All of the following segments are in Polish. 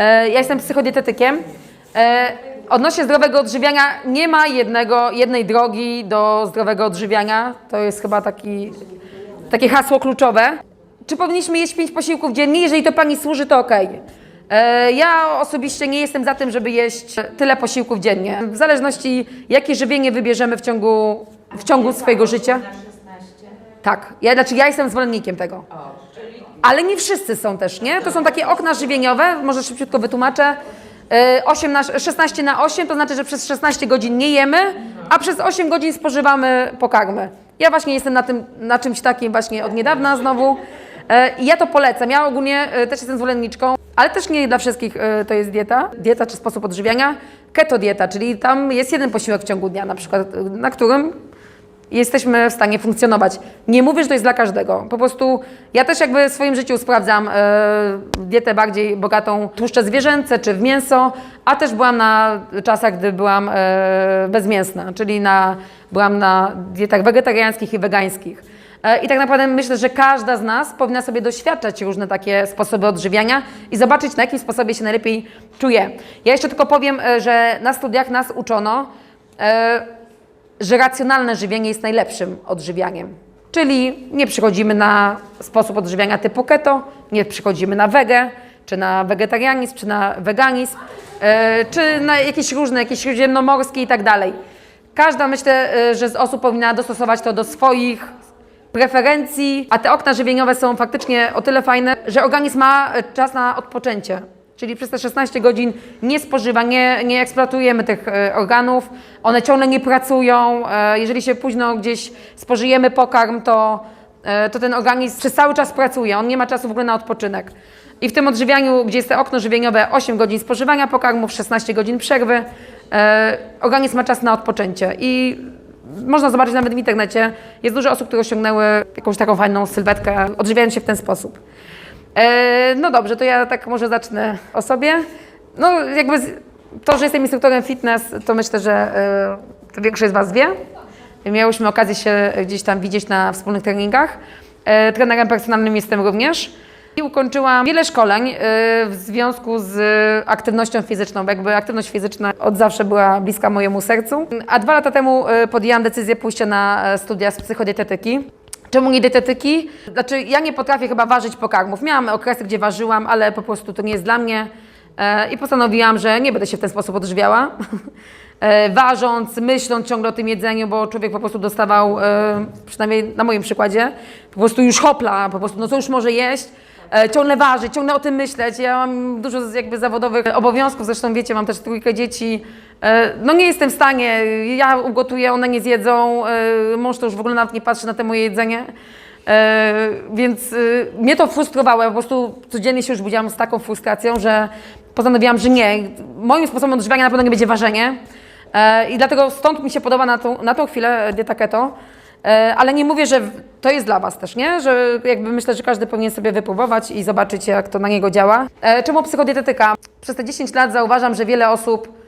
E, Ja jestem psychodietetykiem. E, Odnośnie zdrowego odżywiania nie ma jednego, jednej drogi do zdrowego odżywiania. To jest chyba taki, takie hasło kluczowe. Czy powinniśmy jeść 5 posiłków dziennie? Jeżeli to Pani służy, to okej. E, Ja osobiście nie jestem za tym, żeby jeść tyle posiłków dziennie. W zależności, jakie żywienie wybierzemy w ciągu, w ciągu swojego życia. Tak, ja, znaczy ja jestem zwolennikiem tego. Ale nie wszyscy są też, nie? To są takie okna żywieniowe, może szybciutko wytłumaczę. E, 8 na, 16 na 8 to znaczy, że przez 16 godzin nie jemy, a przez 8 godzin spożywamy pokarmy. Ja właśnie jestem na, tym, na czymś takim właśnie od niedawna znowu. E, I ja to polecam. Ja ogólnie e, też jestem zwolenniczką, ale też nie dla wszystkich to jest dieta. Dieta czy sposób odżywiania. Keto dieta, czyli tam jest jeden posiłek w ciągu dnia na przykład, na którym jesteśmy w stanie funkcjonować. Nie mówię, że to jest dla każdego. Po prostu ja też jakby w swoim życiu sprawdzam e, dietę bardziej bogatą w tłuszcze zwierzęce czy w mięso, a też byłam na czasach, gdy byłam e, bezmięsna, czyli na, byłam na dietach wegetariańskich i wegańskich. E, I tak naprawdę myślę, że każda z nas powinna sobie doświadczać różne takie sposoby odżywiania i zobaczyć, na jakim sposobie się najlepiej czuje. Ja jeszcze tylko powiem, e, że na studiach nas uczono, e, że racjonalne żywienie jest najlepszym odżywianiem. Czyli nie przychodzimy na sposób odżywiania typu keto, nie przychodzimy na wege, czy na wegetarianizm, czy na weganizm, e, czy na jakieś różne, jakieś śródziemnomorskie i tak dalej. Każda, myślę, e, że z osób powinna dostosować to do swoich preferencji, a te okna żywieniowe są faktycznie o tyle fajne, że organizm ma czas na odpoczęcie. Czyli przez te 16 godzin nie spożywa, nie, nie eksploatujemy tych e, organów, one ciągle nie pracują. E, jeżeli się późno gdzieś spożyjemy pokarm, to, e, to ten organizm przez cały czas pracuje, on nie ma czasu w ogóle na odpoczynek. I w tym odżywianiu, gdzie jest to okno żywieniowe, 8 godzin spożywania pokarmów, 16 godzin przerwy, organizm ma czas na odpoczęcie. I można zobaczyć nawet w internecie, jest dużo osób, które osiągnęły jakąś taką fajną sylwetkę, odżywiając się w ten sposób. E, no dobrze, to ja tak może zacznę o sobie. No jakby z, to, że jestem instruktorem fitness, to myślę, że e, to większość z Was wie. Miałyśmy okazję się gdzieś tam widzieć na wspólnych treningach. E, trenerem personalnym jestem również. I ukończyłam wiele szkoleń e, w związku z aktywnością fizyczną, bo jakby aktywność fizyczna od zawsze była bliska mojemu sercu. A dwa lata temu e, podjęłam decyzję pójścia na e, studia z psychodietetyki. Czemu nie dietetyki? Znaczy, ja nie potrafię chyba ważyć pokarmów. Miałam okresy, gdzie ważyłam, ale po prostu to nie jest dla mnie. E, I postanowiłam, że nie będę się w ten sposób odżywiała. E, ważąc, myśląc ciągle o tym jedzeniu, bo człowiek po prostu dostawał, e, przynajmniej na moim przykładzie, po prostu już hopla, po prostu, no co już może jeść. Ciągle ważyć, ciągle o tym myśleć. Ja mam dużo jakby zawodowych obowiązków, zresztą wiecie, mam też trójkę dzieci. E, No nie jestem w stanie, ja ugotuję, one nie zjedzą, e, mąż to już w ogóle nawet nie patrzy na te moje jedzenie. E, Więc mnie to frustrowało, ja po prostu codziennie się już budziłam z taką frustracją, że postanowiłam, że nie, moim sposobem odżywiania na pewno nie będzie ważenie. I dlatego stąd mi się podoba na tą, na tą chwilę dieta keto. Ale nie mówię, że to jest dla Was też, nie? Że jakby myślę, że każdy powinien sobie wypróbować i zobaczyć, jak to na niego działa. Czemu psychodietetyka? Przez te 10 lat zauważam, że wiele osób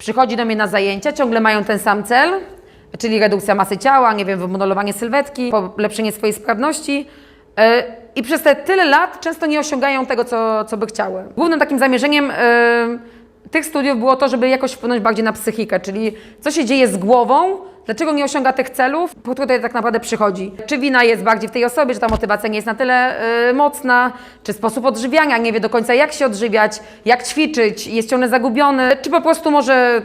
przychodzi do mnie na zajęcia, ciągle mają ten sam cel, czyli redukcja masy ciała, nie wiem, wymodelowanie sylwetki, polepszenie swojej sprawności. E, I przez te tyle lat często nie osiągają tego, co, co by chciały. Głównym takim zamierzeniem e, tych studiów było to, żeby jakoś wpłynąć bardziej na psychikę, czyli co się dzieje z głową, dlaczego nie osiąga tych celów, po tutaj tak naprawdę przychodzi. Czy wina jest bardziej w tej osobie, że ta motywacja nie jest na tyle y, mocna, czy sposób odżywiania, nie wie do końca jak się odżywiać, jak ćwiczyć, jest ciągle zagubiony, czy po prostu może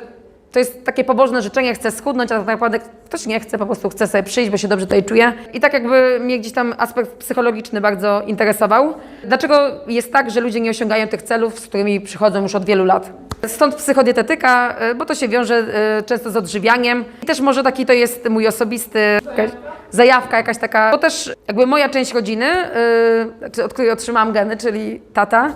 to jest takie pobożne życzenie, chce schudnąć, a tak naprawdę ktoś nie chce, po prostu chce sobie przyjść, bo się dobrze tutaj czuje. I tak jakby mnie gdzieś tam aspekt psychologiczny bardzo interesował. Dlaczego jest tak, że ludzie nie osiągają tych celów, z którymi przychodzą już od wielu lat? Stąd psychodietetyka, y, bo to się wiąże y, często z odżywianiem. I też może taki to jest mój osobisty jakaś zajawka jakaś taka, bo też jakby moja część rodziny, y, od której otrzymałam geny, czyli tata,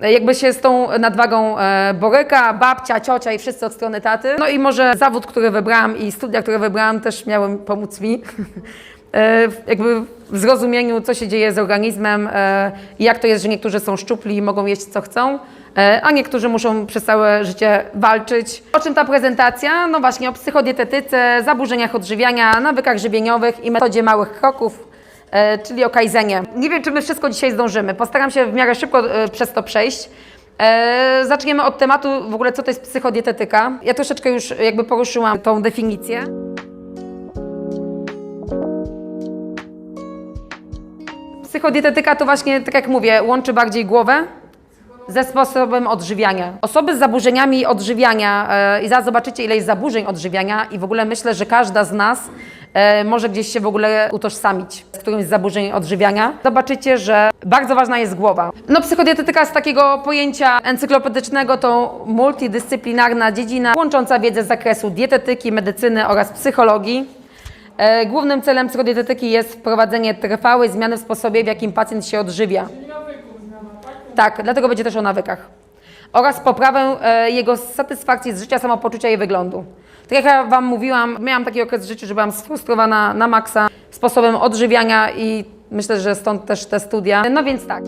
jakby się z tą nadwagą boryka, babcia, ciocia i wszyscy od strony taty. No i może zawód, który wybrałam i studia, które wybrałam też miały pomóc mi. E, jakby w zrozumieniu, co się dzieje z organizmem e, i jak to jest, że niektórzy są szczupli i mogą jeść co chcą, e, a niektórzy muszą przez całe życie walczyć. O czym ta prezentacja? No właśnie o psychodietetyce, zaburzeniach odżywiania, nawykach żywieniowych i metodzie małych kroków, e, czyli o kaizenie. Nie wiem, czy my wszystko dzisiaj zdążymy. Postaram się w miarę szybko e, przez to przejść. E, zaczniemy od tematu w ogóle, co to jest psychodietetyka. Ja troszeczkę już jakby poruszyłam tą definicję. Psychodietetyka to właśnie, tak jak mówię, łączy bardziej głowę ze sposobem odżywiania. Osoby z zaburzeniami odżywiania e, i zaraz zobaczycie, ile jest zaburzeń odżywiania i w ogóle myślę, że każda z nas e, może gdzieś się w ogóle utożsamić z którymś z zaburzeń odżywiania. Zobaczycie, że bardzo ważna jest głowa. No psychodietetyka z takiego pojęcia encyklopedycznego to multidyscyplinarna dziedzina łącząca wiedzę z zakresu dietetyki, medycyny oraz psychologii. E, Głównym celem psychodietetyki jest wprowadzenie trwałej zmiany w sposobie, w jakim pacjent się odżywia. Tak, dlatego będzie też o nawykach. Oraz poprawę e, jego satysfakcji z życia, samopoczucia i wyglądu. Tak jak ja Wam mówiłam, miałam taki okres w życiu, że byłam sfrustrowana na maksa sposobem odżywiania i myślę, że stąd też te studia. No więc tak.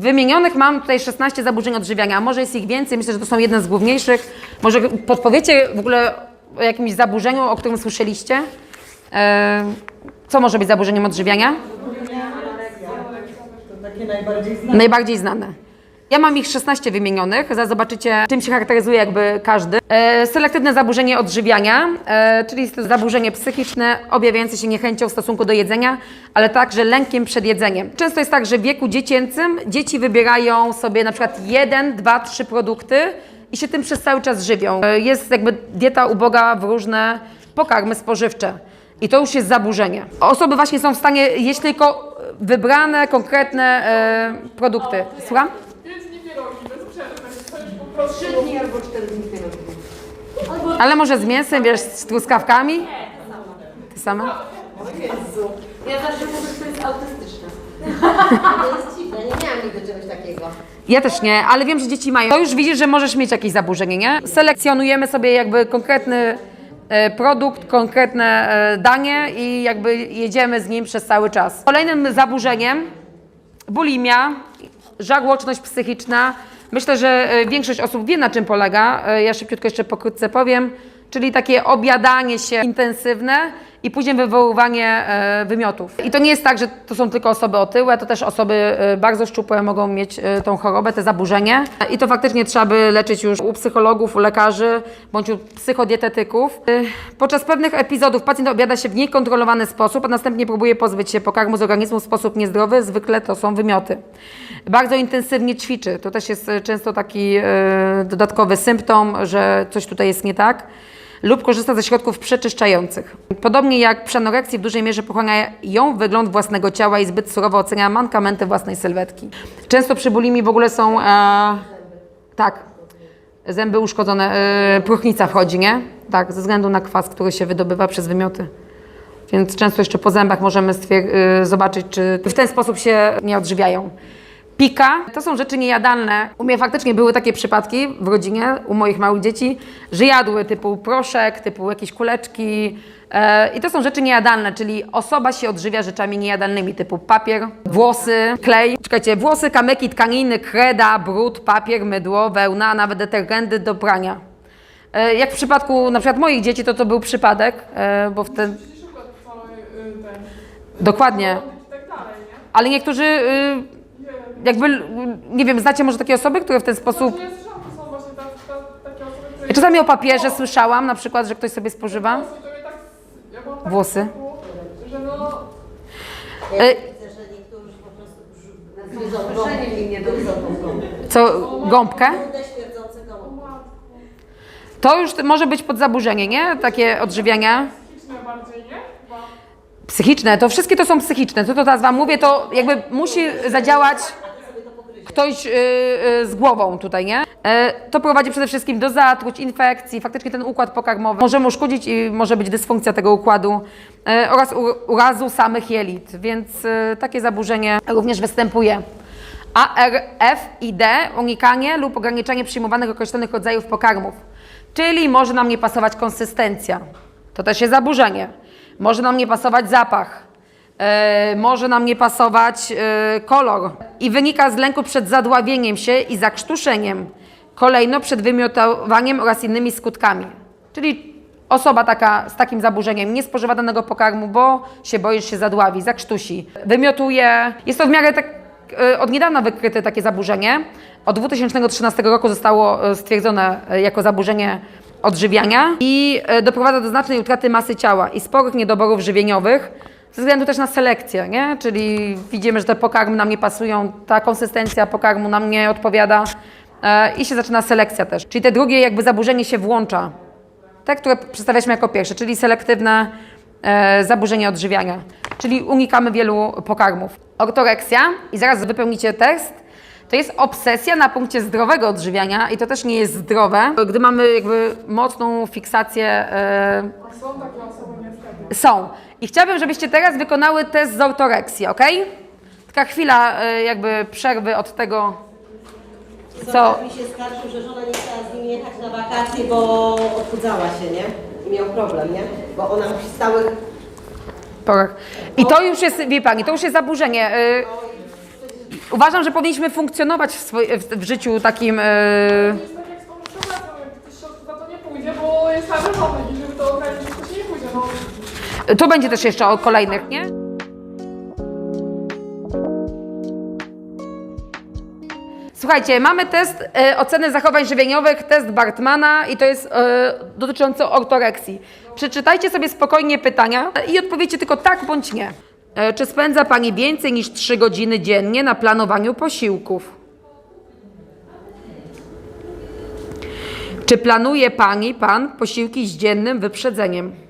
Wymienionych mam tutaj 16 zaburzeń odżywiania, a może jest ich więcej, myślę, że to są jedne z główniejszych. Może podpowiecie w ogóle o jakimś zaburzeniu, o którym słyszeliście? E, co może być zaburzeniem odżywiania? To takie najbardziej znane. Najbardziej znane. Ja mam ich 16 wymienionych, zaraz zobaczycie, czym się charakteryzuje jakby każdy. E, selektywne zaburzenie odżywiania, e, czyli zaburzenie psychiczne objawiające się niechęcią w stosunku do jedzenia, ale także lękiem przed jedzeniem. Często jest tak, że w wieku dziecięcym dzieci wybierają sobie na przykład jeden, dwa, trzy produkty i się tym przez cały czas żywią. E, jest jakby dieta uboga w różne pokarmy spożywcze. I to już jest zaburzenie. Osoby właśnie są w stanie jeść tylko wybrane, konkretne e, produkty. Słucham? Pięć dni pierogi, bez przerwy. To już po. Trzy dni albo cztery dni pierogi. Ale może z mięsem, wiesz, z truskawkami? Te same? Jezu. Ja zawsze mówię, że to jest autystyczne. To jest dziwne, nie miałam nigdy czegoś takiego. Ja też nie, ale wiem, że dzieci mają. To już widzisz, że możesz mieć jakieś zaburzenie, nie? Selekcjonujemy sobie jakby konkretny e, produkt, konkretne e, danie i jakby jedziemy z nim przez cały czas. Kolejnym zaburzeniem bulimia, żarłoczność psychiczna. Myślę, że e, większość osób wie, na czym polega. E, Ja szybciutko jeszcze pokrótce powiem. Czyli takie objadanie się intensywne i później wywoływanie e, wymiotów. I to nie jest tak, że to są tylko osoby otyłe, to też osoby e, bardzo szczupłe mogą mieć e, tą chorobę, te zaburzenie. I to faktycznie trzeba by leczyć już u psychologów, u lekarzy bądź u psychodietetyków. Podczas pewnych epizodów pacjent objada się w niekontrolowany sposób, a następnie próbuje pozbyć się pokarmu z organizmu w sposób niezdrowy. Zwykle to są wymioty. Bardzo intensywnie ćwiczy. To też jest często taki dodatkowy symptom, że coś tutaj jest nie tak lub korzysta ze środków przeczyszczających. Podobnie jak przy anoreksji w dużej mierze pochłania ją wygląd własnego ciała i zbyt surowo ocenia mankamenty własnej sylwetki. Często przy bulimi w ogóle są... E, tak, zęby uszkodzone, e, próchnica wchodzi, nie? Tak, ze względu na kwas, który się wydobywa przez wymioty. Więc często jeszcze po zębach możemy y, zobaczyć, czy w ten sposób się nie odżywiają. Pika to są rzeczy niejadalne. U mnie faktycznie były takie przypadki w rodzinie, u moich małych dzieci, że jadły typu proszek, typu jakieś kuleczki. E, I to są rzeczy niejadalne, czyli osoba się odżywia rzeczami niejadalnymi typu papier, włosy, klej. Czekajcie, włosy, kamyki, tkaniny, kreda, brud, papier, mydło, wełna, a nawet detergenty do prania. E, Jak w przypadku na przykład moich dzieci, to to był przypadek, e, bo w ten... Musisz szukać cały y, ten... Dokładnie. I tak dalej, nie? Ale niektórzy y, jakby, nie wiem, znacie może takie osoby, które w ten sposób... Ja słyszałam, że są właśnie ta, ta, takie osoby, które... Ja czasami o papierze słyszałam, na przykład, że ktoś sobie spożywa. I to mnie tak... Ja byłam tak Włosy. w szoku, Że no... Ja E- widzę, że niektórzy po prostu nie. Co, gąbkę? Śmierdzące. To już może być pod zaburzenie, nie? Takie odżywiania. Psychiczne bardziej, nie? Chyba... Psychiczne, to wszystkie to są psychiczne. Co to teraz Wam mówię, to jakby musi zadziałać ktoś y, y, z głową tutaj, nie? E, to prowadzi przede wszystkim do zatruć, infekcji, faktycznie ten układ pokarmowy może mu uszkodzić i może być dysfunkcja tego układu e, oraz urazu samych jelit, więc e, takie zaburzenie również występuje. A, R, F i D unikanie lub ograniczenie przyjmowanych określonych rodzajów pokarmów, czyli może nam nie pasować konsystencja, to też jest zaburzenie, może nam nie pasować zapach, E, może nam nie pasować e, kolor i wynika z lęku przed zadławieniem się i zakrztuszeniem, kolejno przed wymiotowaniem oraz innymi skutkami. Czyli osoba taka z takim zaburzeniem nie spożywa danego pokarmu, bo się boi, że się zadławi, zakrztusi, wymiotuje. Jest to w miarę tak e, od niedawna wykryte takie zaburzenie. Od 2013 roku zostało stwierdzone jako zaburzenie odżywiania i doprowadza do znacznej utraty masy ciała i sporych niedoborów żywieniowych ze względu też na selekcję, nie? Czyli widzimy, że te pokarmy nam nie pasują, ta konsystencja pokarmu nam nie odpowiada e, i się zaczyna selekcja też. Czyli te drugie jakby zaburzenie się włącza te, które przedstawialiśmy jako pierwsze, czyli selektywne e, zaburzenie odżywiania, czyli unikamy wielu pokarmów. Ortoreksja, i zaraz wypełnicie test, to jest obsesja na punkcie zdrowego odżywiania i to też nie jest zdrowe, gdy mamy jakby mocną fiksację, e, są takie osoby. Są. I chciałabym, żebyście teraz wykonały test z ortoreksji, ok? Taka chwila e, jakby przerwy od tego, Co? Co? mi się skarżył, że żona nie chciała z nim jechać na wakacje, bo odchudzała się, nie? I miał problem, nie? Bo ona musi stałych... porach. I to już jest, wie Pani, to już jest zaburzenie. Y, Uważam, że powinniśmy funkcjonować w, swoj, w, w życiu takim. y, tak pójdzie, bo jest narażony i żeby to ograniczyć, to się nie pójdzie. No, To będzie też jeszcze o kolejnych, nie? Słuchajcie, mamy test e, oceny zachowań żywieniowych, test Bartmana i to jest e, dotyczący ortoreksji. Przeczytajcie sobie spokojnie pytania i odpowiedzcie tylko tak bądź nie. E, czy spędza Pani więcej niż 3 godziny dziennie na planowaniu posiłków? Czy planuje Pani, Pan posiłki z dziennym wyprzedzeniem?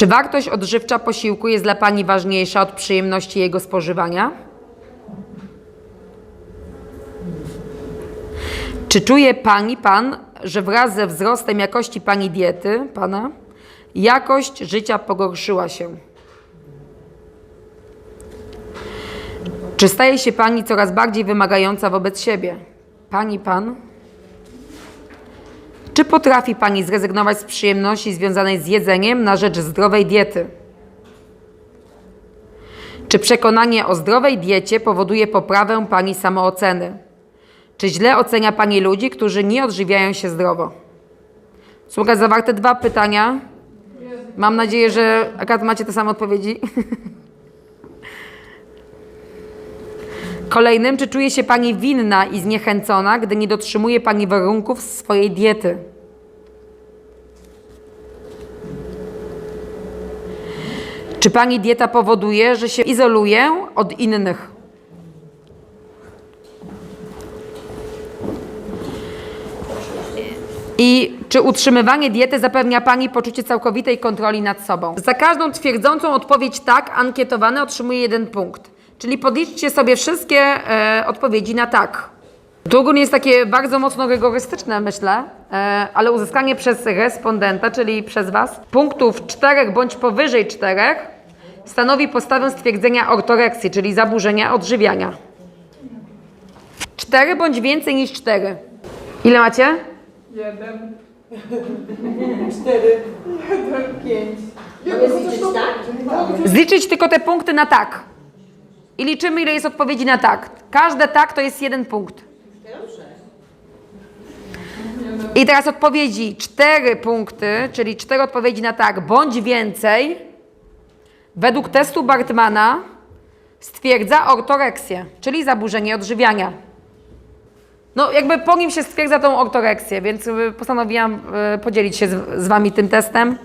Czy wartość odżywcza posiłku jest dla Pani ważniejsza od przyjemności jego spożywania? Czy czuje Pani, Pan, że wraz ze wzrostem jakości Pani diety, Pana, jakość życia pogorszyła się? Czy staje się Pani coraz bardziej wymagająca wobec siebie? Pani, Pan? Czy potrafi Pani zrezygnować z przyjemności związanej z jedzeniem na rzecz zdrowej diety? Czy przekonanie o zdrowej diecie powoduje poprawę Pani samooceny? Czy źle ocenia Pani ludzi, którzy nie odżywiają się zdrowo? Teraz zawarte dwa pytania. Mam nadzieję, że akurat macie te same odpowiedzi. Kolejnym, czy czuje się Pani winna i zniechęcona, gdy nie dotrzymuje Pani warunków swojej diety? Czy Pani dieta powoduje, że się izoluje od innych? I czy utrzymywanie diety zapewnia Pani poczucie całkowitej kontroli nad sobą? Za każdą twierdzącą odpowiedź tak, ankietowany otrzymuje jeden punkt. Czyli podliczcie sobie wszystkie e, odpowiedzi na tak. Drugą jest takie bardzo mocno rygorystyczne, myślę, e, ale uzyskanie przez respondenta, czyli przez Was, punktów czterech bądź powyżej czterech stanowi podstawę stwierdzenia ortoreksji, czyli zaburzenia odżywiania. Cztery bądź więcej niż cztery. Ile macie? jeden. Cztery, Jeden. pięć. Zliczyć tak? Zliczyć tylko te punkty na tak. I liczymy, ile jest odpowiedzi na tak. Każde tak to jest jeden punkt. I teraz odpowiedzi cztery punkty, czyli cztery odpowiedzi na tak bądź więcej, według testu Bartmana stwierdza ortoreksję, czyli zaburzenie odżywiania. No, jakby po nim się stwierdza tą ortoreksję, więc y, postanowiłam y, podzielić się z, z Wami tym testem.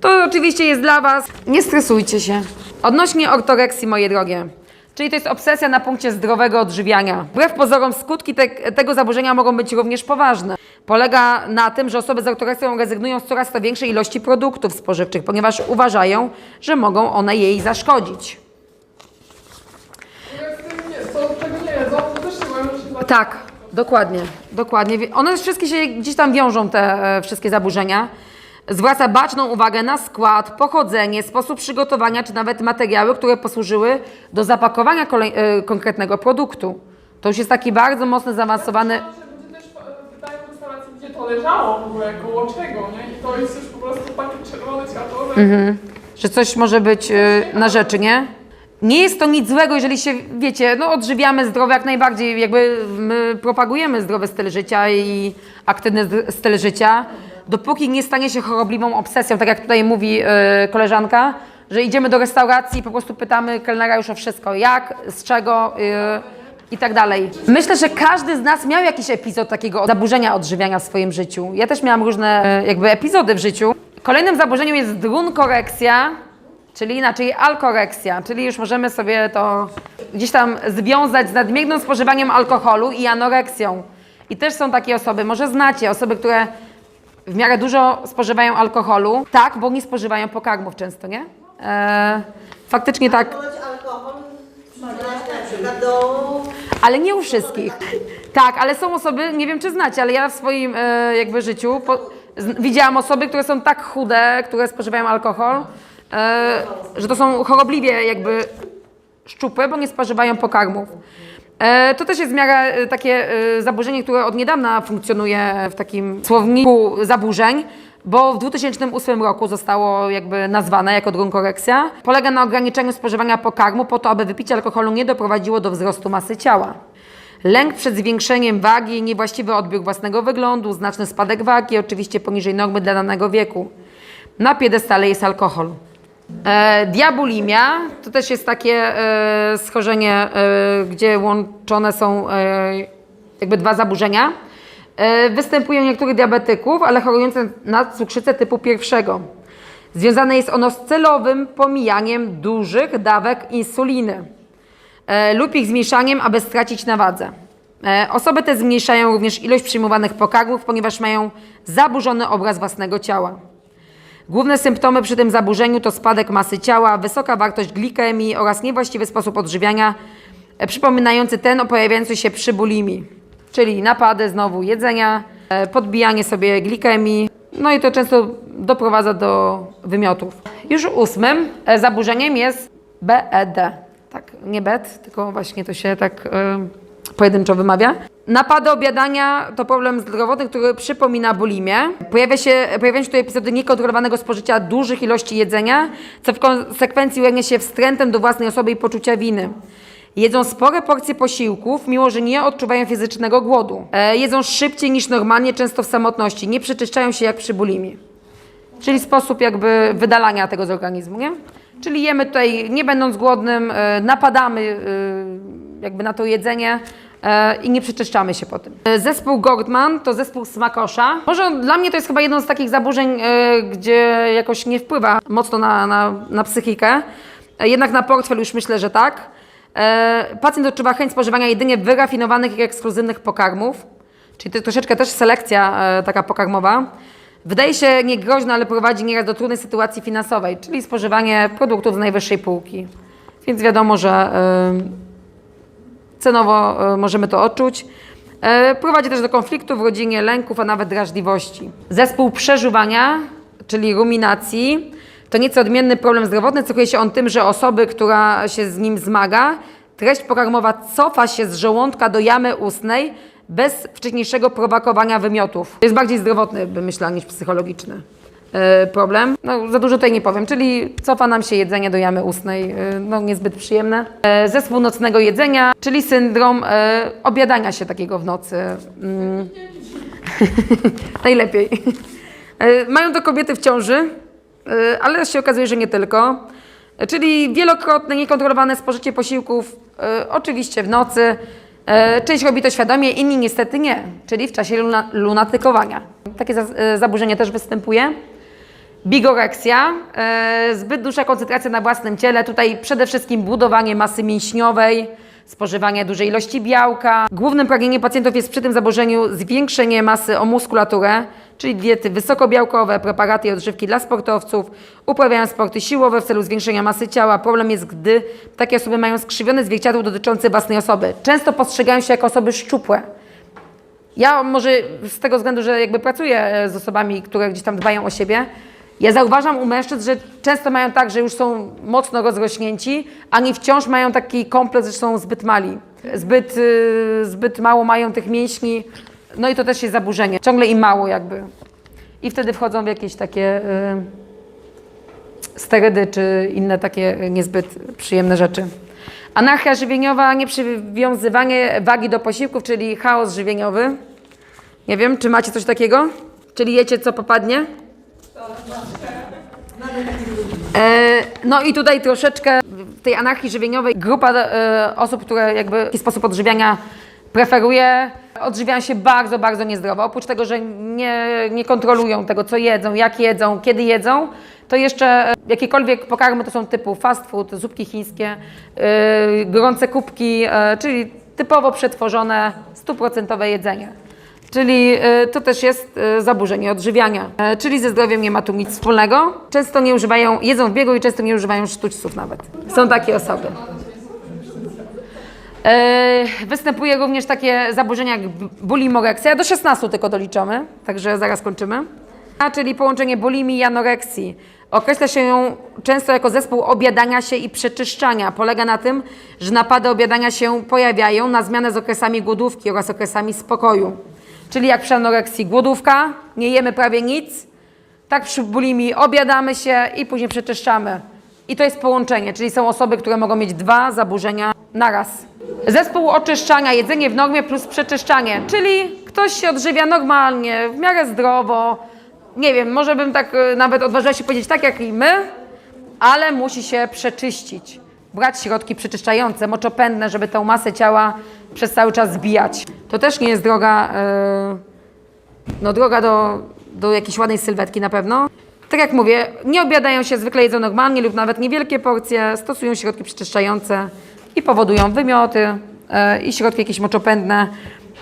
To oczywiście jest dla Was. Nie stresujcie się. Odnośnie ortoreksji, moje drogie. Czyli to jest obsesja na punkcie zdrowego odżywiania. Wbrew pozorom skutki te, tego zaburzenia mogą być również poważne. Polega na tym, że osoby z ortoreksją rezygnują z coraz to większej ilości produktów spożywczych, ponieważ uważają, że mogą one jej zaszkodzić. Tak, dokładnie, dokładnie. One wszystkie się gdzieś tam wiążą, te e, wszystkie zaburzenia. Zwraca baczną uwagę na skład, pochodzenie, sposób przygotowania, czy nawet materiały, które posłużyły do zapakowania kolej, e, konkretnego produktu. To już jest taki bardzo mocno zaawansowany. Że ludzie też e, pytają w restauracji, gdzie to leżało w ogóle, koło czego, nie? I to jest już po prostu takie czerwone światło, że Że coś może być e, na rzeczy, nie? Nie jest to nic złego, jeżeli się, wiecie, no odżywiamy zdrowo jak najbardziej, jakby my propagujemy zdrowy styl życia i aktywny z- styl życia, dopóki nie stanie się chorobliwą obsesją, tak jak tutaj mówi e, koleżanka, że idziemy do restauracji i po prostu pytamy kelnera już o wszystko, jak, z czego e, i tak dalej. Myślę, że każdy z nas miał jakiś epizod takiego zaburzenia odżywiania w swoim życiu. Ja też miałam różne e, jakby epizody w życiu. Kolejnym zaburzeniem jest drunkoreksja, Czyli inaczej alkoreksja, czyli już możemy sobie to gdzieś tam związać z nadmiernym spożywaniem alkoholu i anoreksją. I też są takie osoby, może znacie, osoby, które w miarę dużo spożywają alkoholu. Tak, bo nie spożywają pokarmów często, nie? E, faktycznie tak, alkohol do... ale nie u wszystkich. Tak, ale są osoby, nie wiem czy znacie, ale ja w swoim e, jakby życiu po, z, widziałam osoby, które są tak chude, które spożywają alkohol, e, że to są chorobliwie jakby szczupłe, bo nie spożywają pokarmów. E, to też jest w miarę e, takie e, zaburzenie, które od niedawna funkcjonuje w takim słowniku zaburzeń, bo w 2008 roku zostało jakby nazwane jako drunkoreksja. Polega na ograniczeniu spożywania pokarmu po to, aby wypicie alkoholu nie doprowadziło do wzrostu masy ciała. Lęk przed zwiększeniem wagi, niewłaściwy odbiór własnego wyglądu, znaczny spadek wagi, oczywiście poniżej normy dla danego wieku. Na piedestale jest alkohol. E, diabulimia to też jest takie e, schorzenie, e, gdzie łączone są e, jakby dwa zaburzenia. E, u niektórych diabetyków, ale chorujących na cukrzycę typu pierwszego. Związane jest ono z celowym pomijaniem dużych dawek insuliny e, lub ich zmniejszaniem, aby stracić na wadze. E, osoby te zmniejszają również ilość przyjmowanych pokarmów, ponieważ mają zaburzony obraz własnego ciała. Główne symptomy przy tym zaburzeniu to spadek masy ciała, wysoka wartość glikemii oraz niewłaściwy sposób odżywiania, e, przypominający ten pojawiający się przy bulimii, czyli napady znowu jedzenia, e, podbijanie sobie glikemii, no i to często doprowadza do wymiotów. Już ósmym e, zaburzeniem jest BED. Tak, nie BED, tylko właśnie to się tak pojedynczo wymawia. Napady obiadania to problem zdrowotny, który przypomina bulimię. Pojawia się, pojawiają się tu epizody niekontrolowanego spożycia dużych ilości jedzenia, co w konsekwencji ujawnia się wstrętem do własnej osoby i poczucia winy. Jedzą spore porcje posiłków, mimo że nie odczuwają fizycznego głodu. E, jedzą szybciej niż normalnie, często w samotności. Nie przeczyszczają się jak przy bulimii. Czyli sposób jakby wydalania tego z organizmu, nie? Czyli jemy tutaj, nie będąc głodnym, e, napadamy e, jakby na to jedzenie i nie przeczyszczamy się po tym. E, Zespół Gordman to zespół smakosza. Może dla mnie to jest chyba jedno z takich zaburzeń, e, gdzie jakoś nie wpływa mocno na, na, na psychikę. E, Jednak na portfel już myślę, że tak. E, Pacjent odczuwa chęć spożywania jedynie wyrafinowanych i ekskluzywnych pokarmów, czyli to troszeczkę też selekcja e, taka pokarmowa. Wydaje się niegroźna, ale prowadzi nieraz do trudnej sytuacji finansowej, czyli spożywanie produktów z najwyższej półki. Więc wiadomo, że cenowo y, możemy to odczuć. E, Prowadzi też do konfliktów w rodzinie, lęków, a nawet drażliwości. Zespół przeżuwania, czyli ruminacji, to nieco odmienny problem zdrowotny. Cechuje się on tym, że osoby, która się z nim zmaga, treść pokarmowa cofa się z żołądka do jamy ustnej bez wcześniejszego prowokowania wymiotów. To jest bardziej zdrowotny, bym myślała, niż psychologiczny e, problem. No, za dużo tutaj nie powiem, czyli cofa nam się jedzenie do jamy ustnej, e, no niezbyt przyjemne. E, Zespół nocnego jedzenia, czyli syndrom obiadania się takiego w nocy. Mm. Najlepiej. Mają to kobiety w ciąży, ale się okazuje, że nie tylko. Czyli wielokrotne, niekontrolowane spożycie posiłków, oczywiście w nocy. Część robi to świadomie, inni niestety nie, czyli w czasie luna, lunatykowania. Takie za, zaburzenie też występuje. Bigoreksja, e, zbyt duża koncentracja na własnym ciele, tutaj przede wszystkim budowanie masy mięśniowej, spożywanie dużej ilości białka. Głównym pragnieniem pacjentów jest przy tym zaburzeniu zwiększenie masy o muskulaturę, czyli diety wysokobiałkowe, preparaty i odżywki dla sportowców, uprawiają sporty siłowe w celu zwiększenia masy ciała. Problem jest, gdy takie osoby mają skrzywione zwierciadło dotyczące własnej osoby. Często postrzegają się jako osoby szczupłe. Ja może z tego względu, że jakby pracuję e, z osobami, które gdzieś tam dbają o siebie, ja zauważam u mężczyzn, że często mają tak, że już są mocno rozrośnięci, a nie wciąż mają taki kompleks, że są zbyt mali. Zbyt, y, zbyt mało mają tych mięśni, no i to też jest zaburzenie. Ciągle im mało jakby. I wtedy wchodzą w jakieś takie y, sterydy czy inne takie niezbyt przyjemne rzeczy. Anarchia żywieniowa, nieprzywiązywanie wagi do posiłków, czyli chaos żywieniowy. Nie wiem, czy macie coś takiego? Czyli jecie co popadnie? E, No i tutaj troszeczkę tej anarchii żywieniowej grupa e, osób, które jakby w jakiś sposób odżywiania preferuje, odżywiają się bardzo, bardzo niezdrowo. Oprócz tego, że nie, nie kontrolują tego, co jedzą, jak jedzą, kiedy jedzą, to jeszcze e, jakiekolwiek pokarmy to są typu fast food, zupki chińskie, gorące kubki, czyli typowo przetworzone, stuprocentowe jedzenie. Czyli y, to też jest y, zaburzenie odżywiania, y, czyli ze zdrowiem nie ma tu nic wspólnego. Często nie używają, jedzą w biegu i często nie używają sztućców nawet. Są takie osoby. Występuje również takie zaburzenia jak bulimoreksja, do 16 tylko doliczamy, także zaraz kończymy. A, czyli połączenie bulimii i anoreksji. Określa się ją często jako zespół obiadania się i przeczyszczania. Polega na tym, że napady obiadania się pojawiają na zmianę z okresami głodówki oraz okresami spokoju. Czyli jak przy anoreksji głodówka, nie jemy prawie nic, tak przy bulimii obiadamy się i później przeczyszczamy. I to jest połączenie, czyli są osoby, które mogą mieć dwa zaburzenia naraz. Zespół oczyszczania, jedzenie w normie plus przeczyszczanie, czyli ktoś się odżywia normalnie, w miarę zdrowo. Nie wiem, może bym tak y, nawet odważyła się powiedzieć tak jak i my, ale musi się przeczyścić. Brać środki przeczyszczające, moczopędne, żeby tą masę ciała przez cały czas zbijać. To też nie jest droga, y, no droga do, do jakiejś ładnej sylwetki na pewno. Tak jak mówię, nie obiadają się, zwykle jedzą normalnie lub nawet niewielkie porcje, stosują środki przeczyszczające i powodują wymioty e, i środki jakieś moczopędne.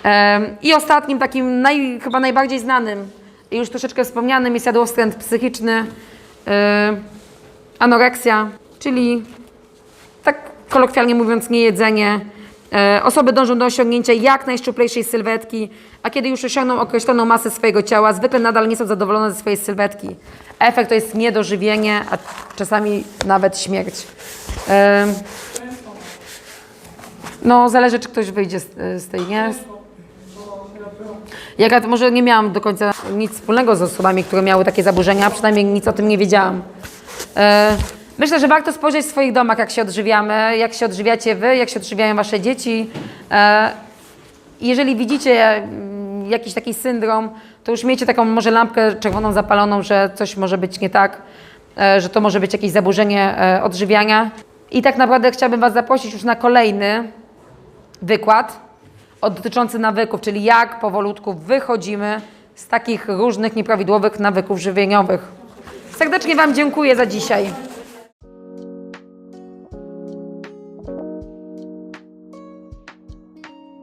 E, I ostatnim takim naj, chyba najbardziej znanym i już troszeczkę wspomnianym jest jadłostręt psychiczny, e, anoreksja, czyli tak kolokwialnie mówiąc, niejedzenie. E, osoby dążą do osiągnięcia jak najszczuplejszej sylwetki, a kiedy już osiągną określoną masę swojego ciała, zwykle nadal nie są zadowolone ze swojej sylwetki. Efekt to jest niedożywienie, a czasami nawet śmierć. E, no, zależy, czy ktoś wyjdzie z, z tej, nie? Ja akurat może nie miałam do końca nic wspólnego z osobami, które miały takie zaburzenia, przynajmniej nic o tym nie wiedziałam. Myślę, że warto spojrzeć w swoich domach, jak się odżywiamy, jak się odżywiacie wy, jak się odżywiają wasze dzieci. E, Jeżeli widzicie mm, jakiś taki syndrom, to już miejcie taką może lampkę czerwoną zapaloną, że coś może być nie tak, e, że to może być jakieś zaburzenie e, odżywiania. I tak naprawdę chciałabym Was zaprosić już na kolejny wykład dotyczący nawyków, czyli jak powolutku wychodzimy z takich różnych nieprawidłowych nawyków żywieniowych. Serdecznie Wam dziękuję za dzisiaj.